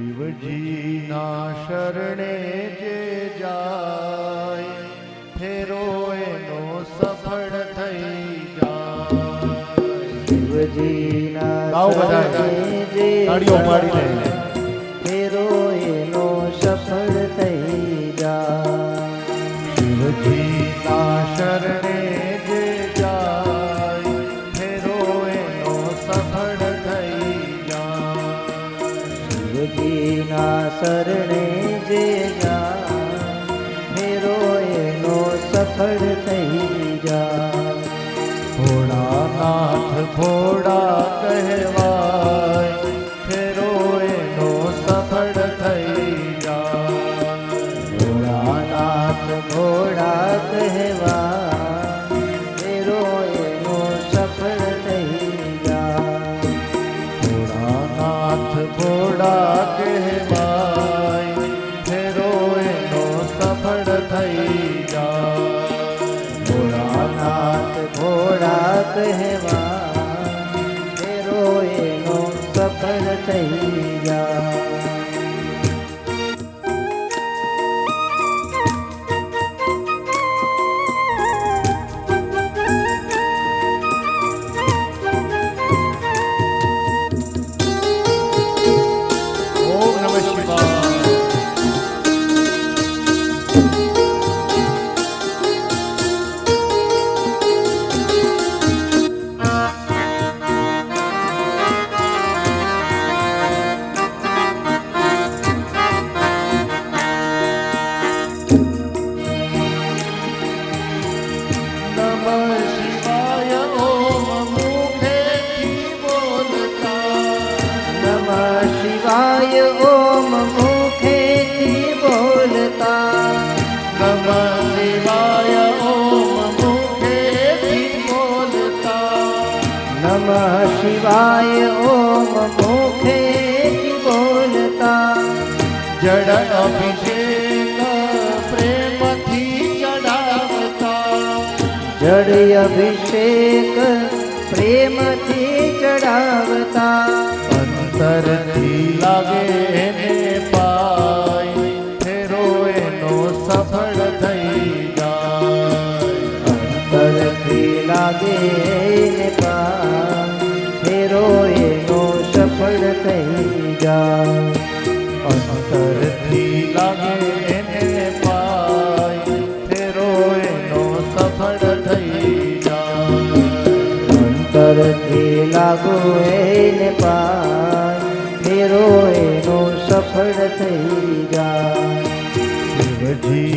શિવજીના શરણે જે જાય ફેરો એનો સફળ થઈ જાય શિવજીના. શરણે જે જાય, શિવજીના શરણે જે જા મેરો એનો સફળ થઈ જા ભોળાનાથ ભોળા કહેવાય કહેવા ફેરો એનો સફળ થઈ જાય અભિષેક પ્રેમથી ચડાવતા જળ અભિષેક પ્રેમથી ચડાવતા એને પાય ફેરો એનો સફળ થઈ જાય. અંતરથી લાગુ એને પાય ફેરો એનો સફળ થઈ જાય. શિવજીના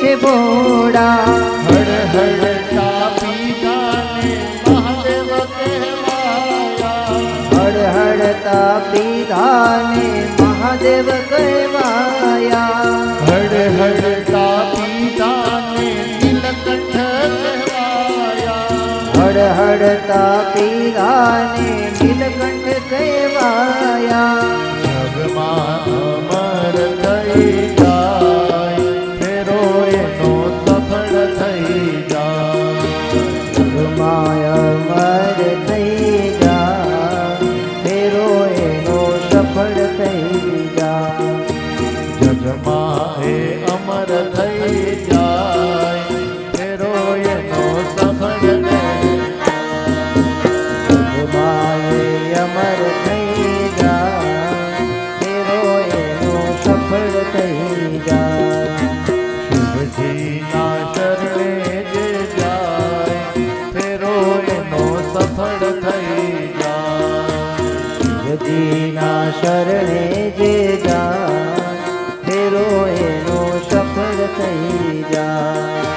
છે ભોળા હળ હળ તાપી ગાને મહાદેવ કહેવાયા. હળ હળ તાપીધાને મહાદેવ કહેવાયા હળ હળ તાપી ગાને નીલકંઠ કહેવાયા. હળ હળ તાપીધાને નીલકંઠ કહેવાયા જગમાં અમર થઈ શરણે જે જા ફેરો એનો સફળ થઈ જાય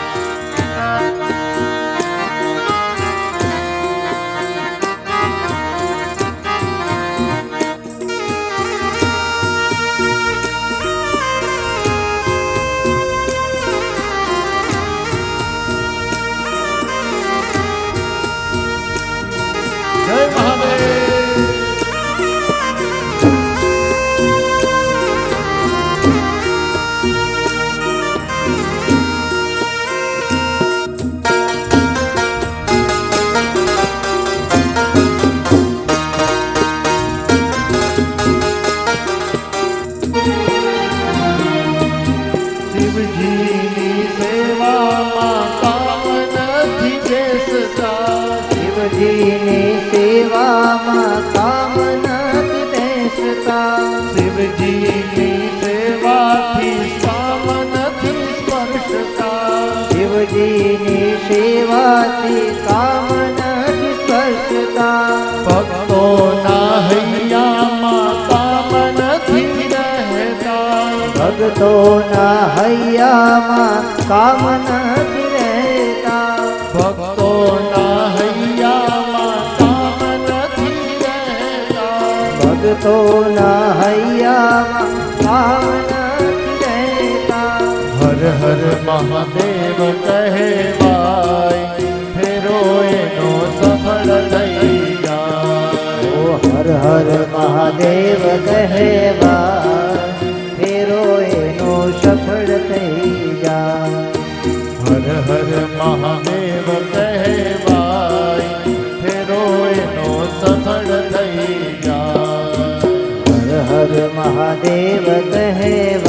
શિવજીની સેવાથી કામ નથી સ્પર્શતા ભક્તોના હૈયામાં કામ નથી રહેતા. ભક્તોના હૈયામાં કામ નથી રહેતા. ભક્તોના હૈયામાં કામ નથી રહેતા. ભક્તોના હૈયામાં કામ મહાદેવ કહેવાય ફેરો એનો સફળ ઓ હર હર મહાદેવ કહેવાય ફેરો એનો સફળ થઈ જાય હર હર મહાદેવ કહેવાય ફેરો એનો સફળ થઈ જાય હર હર મહાદેવ કહેવા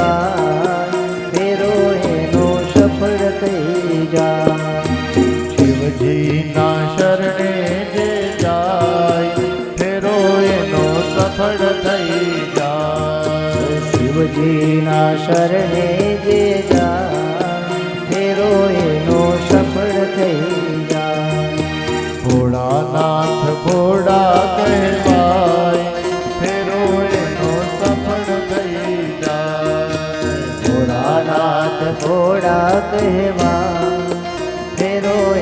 શિવજીના શરણે જે જાય ફેરો એનો સફળ થઈ જાય. શિવજીના શરણે જે જાય ફેરો એનો સફળ થઈ જાય. ભોળાનાથ ભોળા કહેવાય ફેરો એનો સફળ થઈ જાય. ભોળાનાથ ભોળા કહેવાય ફેરો